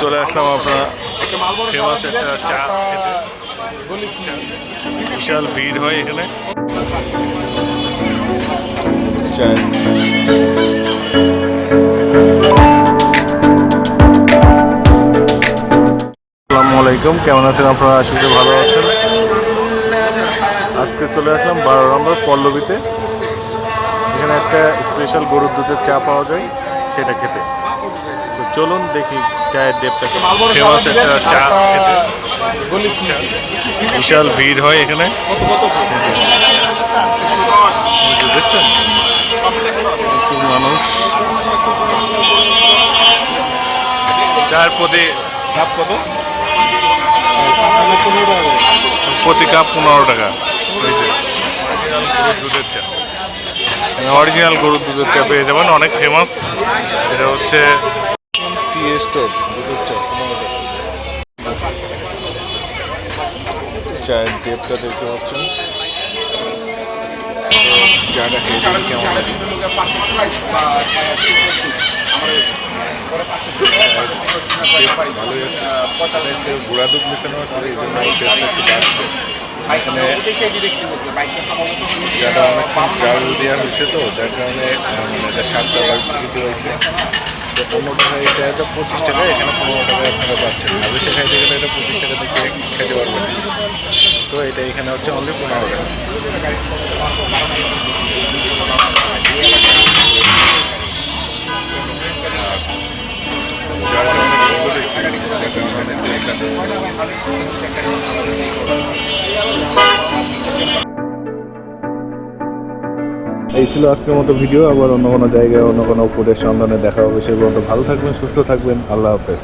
চলে আসলাম আপনার ফেমাস একটা চা বিশাল ভিড় হয় এখানে। আসসালামু আলাইকুম কেমন আছেন আপনারা? আশা করি ভালো আছেন। আজকে চলে আসলাম বারো নম্বর পল্লবীতে। এখানে একটা স্পেশাল গরুর দুধের চা পাওয়া যায় সেটা খেতে। চলুন দেখি চায়ের ডেপটা ফেমাস একটা চা বিশাল ভিড় হয় এখানে। দেখছেন? প্রচুর মানুষ। চার প্রতি কাপ কত? প্রতি কাপ পনেরো টাকা। দুধের চা। অরিজিনাল গরুর দুধের চা পেয়ে যাবেন। অনেক ফেমাস এটা হচ্ছে টি স্টোর চায়ের দেখতে পাচ্ছেন চাটা খেয়ে কেমন ভালোই আছে গুঁড়া দুধ মিশানো আছে এই জন্য টেস্টটা একটু বাড়ছে এখানে জাল দেওয়া হয়েছে তো যার কারণে মানে স্বাদটা বৃদ্ধি হয়েছে তো পনেরো এই চাটা পঁচিশ টাকা, এখানে পনেরো টাকা আপনারা পাচ্ছেন। গেলে এটা পঁচিশ টাকা থেকে খেতে পারবেন। তো এটা এখানে হচ্ছে অনলি পনেরো এই ছিল আজকের মতো ভিডিও। আবার অন্য কোনো জায়গায়, অন্য কোনো ফুডের সন্ধানে দেখা হবে। সেগুলো ভালো থাকবেন, সুস্থ থাকবেন। আল্লাহ হাফেজ।